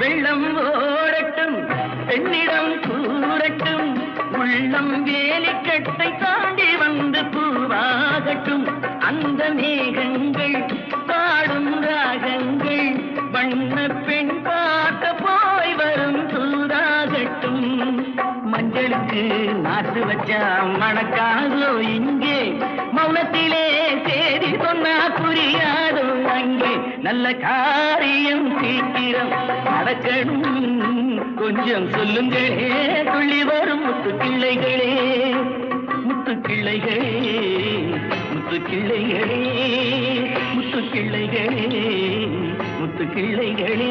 வெள்ளம் ஓடட்டும் பெண்ணிடம் கூறட்டும் உள்ளம் வேலிக்கட்டை தாண்டி வந்து பூவாகட்டும். அந்த மேகங்கள் பாடும் ராகங்கள் வண்ண பெண் பார்க்க போய் வரும் சூதாகட்டும். மஞ்சளுக்கு நாட்டு வச்சா மணக்காதோ இங்கே? மௌனத்திலே சேதி சொன்னா புரியாதோ அங்கே? நல்ல காரியம் சீக்கிரம் நடக்கணும் கொஞ்சம் சொல்லுங்களே துள்ளி வரும் முத்து கிள்ளைகளே முத்து கிள்ளைகளே முத்து கிள்ளைகளே முத்து கிள்ளைகளே முத்து கிள்ளைகளே